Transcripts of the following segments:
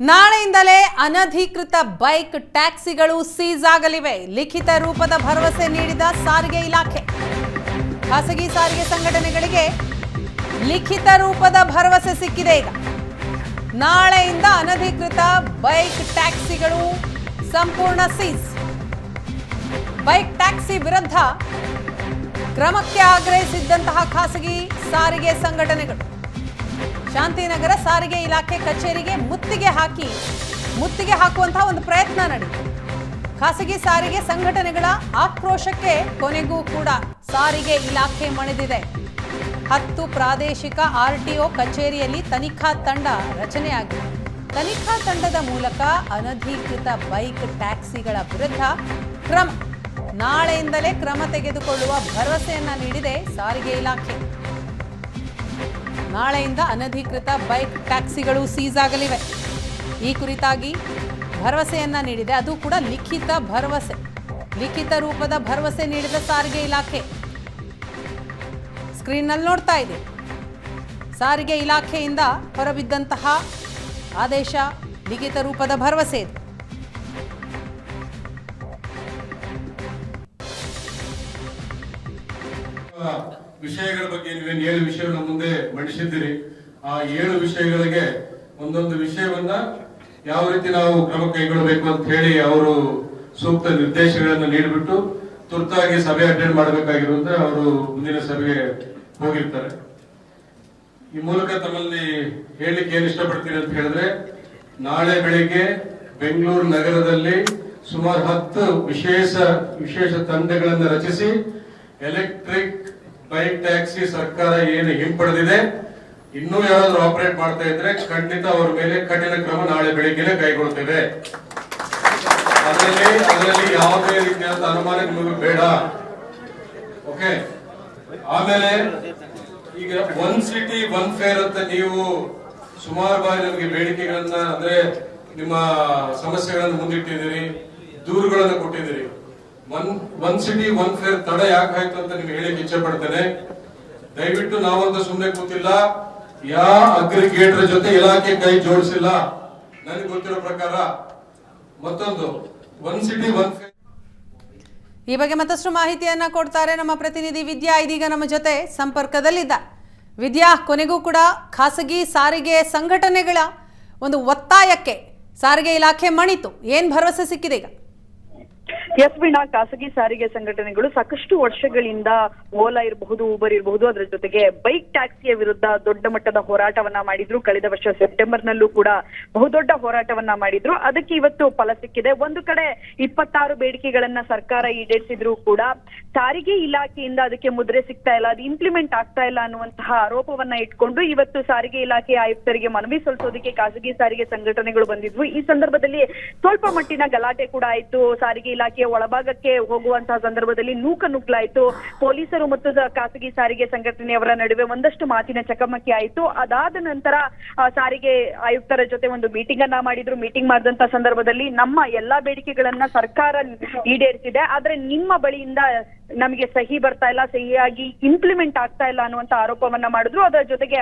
ನಾಳೆಯಿಂದಲೇ ಅನಧಿಕೃತ bike ಟ್ಯಾಕ್ಸಿಗಳು seize ಆಗಲಿವೆ. ಲಿಖಿತ ರೂಪದ ಭರವಸೆ ನೀಡಿದ ಸಾರಿಗೆ ಇಲಾಖೆ. ಖಾಸಗಿ ಸಾರಿಗೆ ಸಂಘಟನೆಗಳಿಗೆ ಲಿಖಿತ ರೂಪದ ಭರವಸೆ ಸಿಕ್ಕಿದೆ ಈಗ. ನಾಳೆಯಿಂದ ಅನಧಿಕೃತ ಬೈಕ್ ಟ್ಯಾಕ್ಸಿಗಳು ಸಂಪೂರ್ಣ ಸೀಸ್ ಬೈಕ್ ಟ್ಯಾಕ್ಸಿ ವಿರುದ್ಧ ಕ್ರಮಕ್ಕೆ ಆಗ್ರಹಿಸಿದ್ದಂತಹ ಖಾಸಗಿ ಸಾರಿಗೆ ಸಂಘಟನೆಗಳು. ಶಾಂತಿನಗರ ಸಾರಿಗೆ ಇಲಾಖೆ ಕಚೇರಿಗೆ ಮುತ್ತಿಗೆ ಹಾಕಿ, ಮುತ್ತಿಗೆ ಹಾಕುವಂತಹ ಒಂದು ಪ್ರಯತ್ನ ನಡೆಯಿತು ಖಾಸಗಿ ಸಾರಿಗೆ ಸಂಘಟನೆಗಳ ಆಕ್ರೋಶಕ್ಕೆ ಕೊನೆಗೂ ಕೂಡ ಸಾರಿಗೆ ಇಲಾಖೆ ಮಣಿದಿದೆ. ಹತ್ತು ಪ್ರಾದೇಶಿಕ ಆರ್ಟಿಒ ಕಚೇರಿಯಲ್ಲಿ ತನಿಖಾ ತಂಡ ರಚನೆಯಾಗಿದೆ. ತನಿಖಾ ತಂಡದ ಮೂಲಕ ಅನಧಿಕೃತ ಬೈಕ್ ಟ್ಯಾಕ್ಸಿಗಳ ವಿರುದ್ಧ ಕ್ರಮ, ನಾಳೆಯಿಂದಲೇ ಕ್ರಮ ತೆಗೆದುಕೊಳ್ಳುವ ಭರವಸೆಯನ್ನ ನೀಡಿದೆ ಸಾರಿಗೆ ಇಲಾಖೆ. ನಾಳೆಯಿಂದ ಅನಧಿಕೃತ ಬೈಕ್ ಟ್ಯಾಕ್ಸಿಗಳು ಸೀಸ್ ಆಗಲಿವೆ. ಈ ಕುರಿತಾಗಿ ಭರವಸೆಯನ್ನ ನೀಡಿದೆ. ಅದು ಕೂಡ ಲಿಖಿತ ಭರವಸೆ. ಲಿಖಿತ ರೂಪದ ಭರವಸೆ ನೀಡಿದ ಸಾರಿಗೆ ಇಲಾಖೆ. ಸ್ಕ್ರೀನ್ನಲ್ಲಿ ನೋಡ್ತಾ ಇದೆ ಸಾರಿಗೆ ಇಲಾಖೆಯಿಂದ ಹೊರಬಿದ್ದಂತಹ ಆದೇಶ ಲಿಖಿತ ರೂಪದ ಭರವಸೆ ಇದೆ. ವಿಷಯಗಳ ಬಗ್ಗೆ ನೀವೇನು ಏಳು ವಿಷಯಗಳ ಮುಂದೆ ಮಂಡಿಸಿದ್ದೀರಿ, ಆ ಏಳು ವಿಷಯಗಳಿಗೆ ಒಂದೊಂದು ವಿಷಯವನ್ನ ಯಾವ ರೀತಿ ನಾವು ಕ್ರಮ ಕೈಗೊಳ್ಳಬೇಕು ಅಂತ ಹೇಳಿ ಅವರು ಸೂಕ್ತ ನಿರ್ದೇಶಗಳನ್ನ ನೀಡಿಬಿಟ್ಟು ತುರ್ತಾಗಿ ಸಭೆ ಅಟೆಂಡ್ ಮಾಡಬೇಕಾಗಿರುವಂತ ಅವರು ಮುಂದಿನ ಸಭೆಗೆ ಹೋಗಿರ್ತಾರೆ. ಈ ಮೂಲಕ ತಮ್ಮಲ್ಲಿ ಹೇಳಲಿಕ್ಕೆ ಏನು ಇಷ್ಟಪಡ್ತೀನಿ ಅಂತ ಹೇಳಿದ್ರೆ, ನಾಳೆ ಬೆಳಿಗ್ಗೆ ಬೆಂಗಳೂರು ನಗರದಲ್ಲಿ ಸುಮಾರು ಹತ್ತು ವಿಶೇಷ ವಿಶೇಷ ತಂಡಗಳನ್ನು ರಚಿಸಿ, ಎಲೆಕ್ಟ್ರಿಕ್ ಬೈಕ್, ಟ್ಯಾಕ್ಸಿ ಸರ್ಕಾರ ಏನು ಹಿಂಪಡೆದಿದೆ, ಇನ್ನೂ ಯಾರಾದ್ರೂ ಆಪರೇಟ್ ಮಾಡ್ತಾ ಇದ್ರೆ ಖಂಡಿತ ಅವರ ಮೇಲೆ ಕಠಿಣ ಕ್ರಮ ನಾಳೆ ಬೆಳಿಗ್ಗೆ ಕೈಗೊಳ್ತೇವೆ. ಅದರಲ್ಲಿ ಅದರಲ್ಲಿ ಯಾವುದೇ ರೀತಿಯಾದ ಅನುಮಾನ ನಿಮಗೆ ಬೇಡ. ಓಕೆ ಆಮೇಲೆ ಈಗ ಒನ್ ಸಿಟಿ ಒನ್ ಫೇರ್ ಅಂತ ನೀವು ಸುಮಾರು ಬಾರಿ ನಮಗೆ ಬೇಡಿಕೆಗಳನ್ನ ಅಂದ್ರೆ ನಿಮ್ಮ ಸಮಸ್ಯೆಗಳನ್ನು ಮುಂದಿಟ್ಟಿದ್ದೀರಿ, ದೂರುಗಳನ್ನು ಕೊಟ್ಟಿದ್ದೀರಿ. One one city one fare ತಡ ಯಾಕಾಯ್ತು ಅಂತ ನಿಮ್ಗೆ ಹೇಳಿಕ್ಕೆ ಇಚ್ಛೆ ಪಡ್ತೇನೆ. ದಯವಿಟ್ಟು ನಾವಂತ ಸುಮ್ಮನೆ ಕೂತಿಲ್ಲ. ಯಾ ಅಗ್ರಿಗೇಟರ್ ಜೊತೆ ಇಲಾಖೆ ಕೈ ಜೋಡಿಸಿಲ್ಲ. ನನಗೆ ಗೊತ್ತಿರೋ ಪ್ರಕಾರ ಮತ್ತೊಂದು ಒನ್ ಸಿಟಿ ಒನ್ ಫೇರ್. ಈ ಬಗ್ಗೆ ಮತ್ತಷ್ಟು ಮಾಹಿತಿಯನ್ನ ಕೊಡ್ತಾರೆ ನಮ್ಮ ಪ್ರತಿನಿಧಿ ವಿದ್ಯಾ. ಇದೀಗ ನಮ್ಮ ಜೊತೆ ಸಂಪರ್ಕದಲ್ಲಿದ್ದ ವಿದ್ಯಾ. ಕೊನೆಗೂ ಕೂಡ ಖಾಸಗಿ ಸಾರಿಗೆ ಸಂಘಟನೆಗಳ ಒಂದು ಒತ್ತಾಯಕ್ಕೆ ಸಾರಿಗೆ ಇಲಾಖೆ ಮಣಿತು. ಏನ್ ಭರವಸೆ ಸಿಕ್ಕಿದೆ ಈಗ? ಎಸ್ ವೀಣಾ ಖಾಸಗಿ ಸಾರಿಗೆ ಸಂಘಟನೆಗಳು ಸಾಕಷ್ಟು ವರ್ಷಗಳಿಂದ ಓಲಾ ಇರಬಹುದು ಊಬರ್ ಇರಬಹುದು, ಅದರ ಜೊತೆಗೆ ಬೈಕ್ ಟ್ಯಾಕ್ಸಿಯ ವಿರುದ್ಧ ದೊಡ್ಡ ಮಟ್ಟದ ಹೋರಾಟವನ್ನ ಮಾಡಿದ್ರು. ಕಳೆದ ವರ್ಷ ಸೆಪ್ಟೆಂಬರ್ ನಲ್ಲೂ ಕೂಡ ಬಹುದೊಡ್ಡ ಹೋರಾಟವನ್ನ ಮಾಡಿದ್ರು. ಅದಕ್ಕೆ ಇವತ್ತು ಫಲ ಸಿಕ್ಕಿದೆ. ಒಂದು ಕಡೆ ಇಪ್ಪತ್ತಾರು ಬೇಡಿಕೆಗಳನ್ನ ಸರ್ಕಾರ ಈಡೇರಿಸಿದ್ರು ಕೂಡ ಸಾರಿಗೆ ಇಲಾಖೆಯಿಂದ ಅದಕ್ಕೆ ಮುದ್ರೆ ಸಿಗ್ತಾ ಇಲ್ಲ, ಅದು ಇಂಪ್ಲಿಮೆಂಟ್ ಆಗ್ತಾ ಇಲ್ಲ ಅನ್ನುವಂತಹ ಆರೋಪವನ್ನ ಇಟ್ಕೊಂಡು ಇವತ್ತು ಸಾರಿಗೆ ಇಲಾಖೆ ಆಯುಕ್ತರಿಗೆ ಮನವಿ ಸಲ್ಲಿಸೋದಕ್ಕೆ ಖಾಸಗಿ ಸಾರಿಗೆ ಸಂಘಟನೆಗಳು ಬಂದಿದ್ವು. ಈ ಸಂದರ್ಭದಲ್ಲಿ ಸ್ವಲ್ಪ ಮಟ್ಟಿನ ಗಲಾಟೆ ಕೂಡ ಆಯ್ತು. ಸಾರಿಗೆ ಇಲಾಖೆಯ ಒಳಭಾಗಕ್ಕೆ ಹೋಗುವಂತಹ ಸಂದರ್ಭದಲ್ಲಿ ನೂಕ ನುಗ್ಲಾಯಿತು. ಪೊಲೀಸರು ಮತ್ತು ಖಾಸಗಿ ಸಾರಿಗೆ ಸಂಘಟನೆಯವರ ನಡುವೆ ಒಂದಷ್ಟು ಮಾತಿನ ಚಕಮಕಿ ಆಯಿತು. ಅದಾದ ನಂತರ ಸಾರಿಗೆ ಆಯುಕ್ತರ ಜೊತೆ ಒಂದು ಮೀಟಿಂಗ್ ಅನ್ನ ಮಾಡಿದ್ರು. ಮೀಟಿಂಗ್ ಮಾಡಿದಂತ ಸಂದರ್ಭದಲ್ಲಿ ನಮ್ಮ ಎಲ್ಲಾ ಬೇಡಿಕೆಗಳನ್ನ ಸರ್ಕಾರ ಈಡೇರಿಸಿದೆ. ಆದ್ರೆ ನಿಮ್ಮ ಬಳಿಯಿಂದ ನಮಗೆ ಸಹಿ ಬರ್ತಾ ಇಲ್ಲ, ಸಹಿಯಾಗಿ ಇಂಪ್ಲಿಮೆಂಟ್ ಆಗ್ತಾ ಇಲ್ಲ ಅನ್ನುವಂತ ಆರೋಪವನ್ನ ಮಾಡಿದ್ರು. ಅದರ ಜೊತೆಗೆ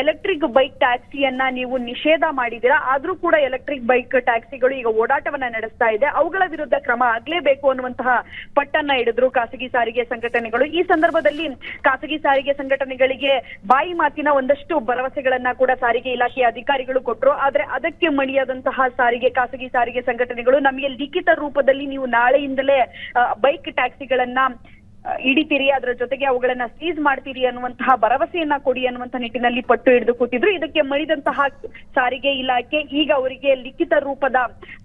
ಎಲೆಕ್ಟ್ರಿಕ್ ಬೈಕ್ ಟ್ಯಾಕ್ಸಿಯನ್ನ ನೀವು ನಿಷೇಧ ಮಾಡಿದೀರಾ ಆದ್ರೂ ಕೂಡ ಎಲೆಕ್ಟ್ರಿಕ್ ಬೈಕ್ ಟ್ಯಾಕ್ಸಿಗಳು ಈಗ ಓಡಾಟವನ್ನ ನಡೆಸ್ತಾ ಇದೆ. ಅವುಗಳ ವಿರುದ್ಧ ಕ್ರಮ ಆಗ್ಲೇಬೇಕು ಅನ್ನುವಂತಹ ಪಟ್ಟನ್ನ ಹಿಡಿದ್ರು ಖಾಸಗಿ ಸಾರಿಗೆ ಸಂಘಟನೆಗಳು. ಈ ಸಂದರ್ಭದಲ್ಲಿ ಖಾಸಗಿ ಸಾರಿಗೆ ಸಂಘಟನೆಗಳಿಗೆ ಬಾಯಿ ಮಾತಿನ ಒಂದಷ್ಟು ಭರವಸೆಗಳನ್ನ ಕೂಡ ಸಾರಿಗೆ ಇಲಾಖೆಯ ಅಧಿಕಾರಿಗಳು ಕೊಟ್ಟರು ಆದ್ರೆ ಅದಕ್ಕೆ ಮಣಿಯಾದಂತಹ ಸಾರಿಗೆ, ಖಾಸಗಿ ಸಾರಿಗೆ ಸಂಘಟನೆಗಳು ನಮಗೆ ಲಿಖಿತ ರೂಪದಲ್ಲಿ ನೀವು ನಾಳೆಯಿಂದಲೇ ಬೈಕ್ ಟ್ಯಾಕ್ಸಿಗಳನ್ನ ಹಿಡಿತೀರಿ, ಅದರ ಜೊತೆಗೆ ಅವುಗಳನ್ನ ಸೀಸ್ ಮಾಡ್ತೀರಿ ಅನ್ನುವಂತಹ ಭರವಸೆಯನ್ನ ಕೊಡಿ ಅನ್ನುವಂತಹ ನಿಟ್ಟಿನಲ್ಲಿ ಪಟ್ಟು ಹಿಡಿದು ಕೂತಿದ್ರು. ಇದಕ್ಕೆ ಮಣಿದಂತಹ ಸಾರಿಗೆ ಇಲಾಖೆ ಈಗ ಅವರಿಗೆ ಲಿಖಿತ ರೂಪದ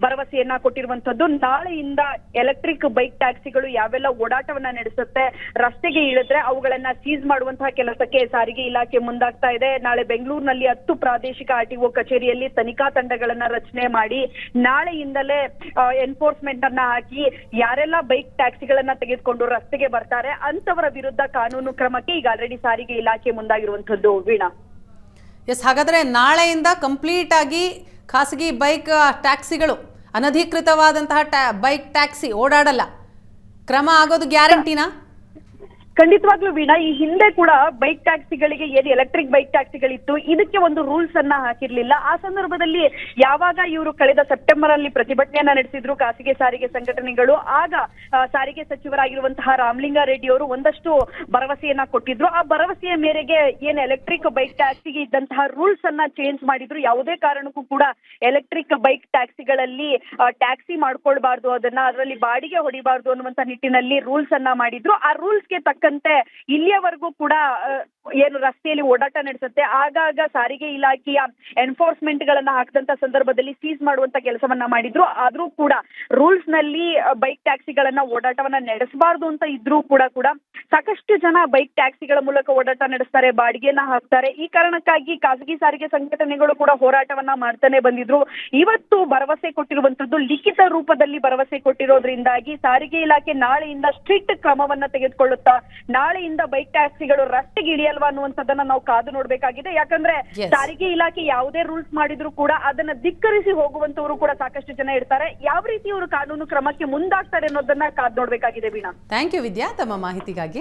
ಭರವಸೆಯನ್ನ ಕೊಟ್ಟಿರುವಂತದ್ದು ನಾಳೆಯಿಂದ ಎಲೆಕ್ಟ್ರಿಕ್ ಬೈಕ್ ಟ್ಯಾಕ್ಸಿಗಳು ಯಾವೆಲ್ಲ ಓಡಾಟವನ್ನ ನಡೆಸುತ್ತೆ, ರಸ್ತೆಗೆ ಇಳಿದ್ರೆ ಅವುಗಳನ್ನ ಸೀಸ್ ಮಾಡುವಂತಹ ಕೆಲಸಕ್ಕೆ ಸಾರಿಗೆ ಇಲಾಖೆ ಮುಂದಾಗ್ತಾ ಇದೆ. ನಾಳೆ ಬೆಂಗಳೂರಿನಲ್ಲಿ ಹತ್ತು ಪ್ರಾದೇಶಿಕ ಆರ್ಟಿಒ ಕಚೇರಿಯಲ್ಲಿ ತನಿಖಾ ತಂಡಗಳನ್ನ ರಚನೆ ಮಾಡಿ, ನಾಳೆಯಿಂದಲೇ ಎನ್ಫೋರ್ಸ್ಮೆಂಟ್ ಅನ್ನ ಹಾಕಿ, ಯಾರೆಲ್ಲ ಬೈಕ್ ಟ್ಯಾಕ್ಸಿಗಳನ್ನ ತೆಗೆದುಕೊಂಡು ರಸ್ತೆಗೆ ಬರ್ತಾರೆ ಅಂತವರ ವಿರುದ್ಧ ಕಾನೂನು ಕ್ರಮಕ್ಕೆ ಈಗ ಆಲ್ರೆಡಿ ಸಾರಿಗೆ ಇಲಾಖೆ ಮುಂದಾಗಿರುವಂತದ್ದು ವೀಣಾ. ಎಸ್ ಹಾಗಾದ್ರೆ ನಾಳೆಯಿಂದ ಕಂಪ್ಲೀಟ್ ಆಗಿ ಖಾಸಗಿ ಬೈಕ್ ಟ್ಯಾಕ್ಸಿಗಳು ಅನಧಿಕೃತವಾದಂತಹ ಬೈಕ್ ಟ್ಯಾಕ್ಸಿ ಓಡಾಡಲ್ಲ. ಕ್ರಮ ಆಗೋದು ಗ್ಯಾರಂಟಿನಾ? ಖಂಡಿತವಾಗ್ಲೂ ವೀಣಾ, ಈ ಹಿಂದೆ ಕೂಡ ಬೈಕ್ ಟ್ಯಾಕ್ಸಿಗಳಿಗೆ ಏನು ಎಲೆಕ್ಟ್ರಿಕ್ ಬೈಕ್ ಟ್ಯಾಕ್ಸಿಗಳಿತ್ತು ಇದಕ್ಕೆ ಒಂದು ರೂಲ್ಸ್ ಅನ್ನ ಹಾಕಿರ್ಲಿಲ್ಲ. ಆ ಸಂದರ್ಭದಲ್ಲಿ ಯಾವಾಗ ಇವರು ಕಳೆದ ಸೆಪ್ಟೆಂಬರ್ ಅಲ್ಲಿ ಪ್ರತಿಭಟನೆಯನ್ನ ನಡೆಸಿದ್ರು, ಖಾಸಗಿ ಸಾರಿಗೆ ಸಂಘಟನೆಗಳು, ಆಗ ಸಾರಿಗೆ ಸಚಿವರಾಗಿರುವಂತಹ ರಾಮಲಿಂಗಾರೆಡ್ಡಿ ಅವರು ಒಂದಷ್ಟು ಭರವಸೆಯನ್ನ ಕೊಟ್ಟಿದ್ರು. ಆ ಭರವಸೆಯ ಮೇರೆಗೆ ಏನು ಎಲೆಕ್ಟ್ರಿಕ್ ಬೈಕ್ ಟ್ಯಾಕ್ಸಿಗೆ ಇದ್ದಂತಹ ರೂಲ್ಸ್ ಅನ್ನ ಚೇಂಜ್ ಮಾಡಿದ್ರು. ಯಾವುದೇ ಕಾರಣಕ್ಕೂ ಕೂಡ ಎಲೆಕ್ಟ್ರಿಕ್ ಬೈಕ್ ಟ್ಯಾಕ್ಸಿಗಳಲ್ಲಿ ಟ್ಯಾಕ್ಸಿ ಮಾಡ್ಕೊಳ್ಬಾರ್ದು, ಅದನ್ನ ಅದರಲ್ಲಿ ಬಾಡಿಗೆ ಹೊಡಿಬಾರ್ದು ಅನ್ನುವಂತ ನಿಟ್ಟಿನಲ್ಲಿ ರೂಲ್ಸ್ ಅನ್ನ ಮಾಡಿದ್ರು. ಆ ರೂಲ್ಸ್ಗೆ ತಕ್ಕಂತೆ ಇಲ್ಲಿಯವರೆಗೂ ಕೂಡ ಏನು ರಸ್ತೆಯಲ್ಲಿ ಓಡಾಟ ನಡೆಸುತ್ತೆ. ಆಗಾಗ ಸಾರಿಗೆ ಇಲಾಖೆಯ ಎನ್ಫೋರ್ಸ್ಮೆಂಟ್ ಗಳನ್ನ ಹಾಕಿದಂತ ಸಂದರ್ಭದಲ್ಲಿ ಸೀಸ್ ಮಾಡುವಂತ ಕೆಲಸವನ್ನ ಮಾಡಿದ್ರು. ಆದ್ರೂ ಕೂಡ ರೂಲ್ಸ್ನಲ್ಲಿ ಬೈಕ್ ಟ್ಯಾಕ್ಸಿಗಳನ್ನ ಓಡಾಟವನ್ನ ನಡೆಸಬಾರದು ಅಂತ ಇದ್ರೂ ಕೂಡ ಕೂಡ ಸಾಕಷ್ಟು ಜನ ಬೈಕ್ ಟ್ಯಾಕ್ಸಿಗಳ ಮೂಲಕ ಓಡಾಟ ನಡೆಸ್ತಾರೆ ಬಾಡಿಗೆನ ಹಾಕ್ತಾರೆ. ಈ ಕಾರಣಕ್ಕಾಗಿ ಖಾಸಗಿ ಸಾರಿಗೆ ಸಂಘಟನೆಗಳು ಕೂಡ ಹೋರಾಟವನ್ನ ಮಾಡ್ತಾನೆ ಬಂದಿದ್ರು. ಇವತ್ತು ಭರವಸೆ ಕೊಟ್ಟಿರುವಂತದ್ದು ಲಿಖಿತ ರೂಪದಲ್ಲಿ ಭರವಸೆ ಕೊಟ್ಟಿರೋದ್ರಿಂದಾಗಿ ಸಾರಿಗೆ ಇಲಾಖೆ ನಾಳೆಯಿಂದ ಸ್ಟ್ರಿಕ್ಟ್ ಕ್ರಮವನ್ನ ತೆಗೆದುಕೊಳ್ಳುತ್ತಾ ನಾಳೆಯಿಂದ ಬೈಕ್ ಟ್ಯಾಕ್ಸಿಗಳು ರಸ್ತೆಗೆ ಇಳಿಯಲ್ವಾ ಅನ್ನುವಂಥದ್ದನ್ನ ನಾವು ಕಾದು ನೋಡ್ಬೇಕಾಗಿದೆ. ಯಾಕಂದ್ರೆ ಸಾರಿಗೆ ಇಲಾಖೆ ಯಾವುದೇ ರೂಲ್ಸ್ ಮಾಡಿದ್ರು ಕೂಡ ಅದನ್ನ ಧಿಕ್ಕರಿಸಿ ಹೋಗುವಂತವರು ಕೂಡ ಸಾಕಷ್ಟು ಜನ ಇರ್ತಾರೆ. ಯಾವ ರೀತಿ ಇವರು ಕಾನೂನು ಕ್ರಮಕ್ಕೆ ಮುಂದಾಗ್ತಾರೆ ಅನ್ನೋದನ್ನ ಕಾದು ನೋಡ್ಬೇಕಾಗಿದೆ ವೀಣಾ. Thank you Vidya. ತಮ್ಮ ಮಾಹಿತಿಗಾಗಿ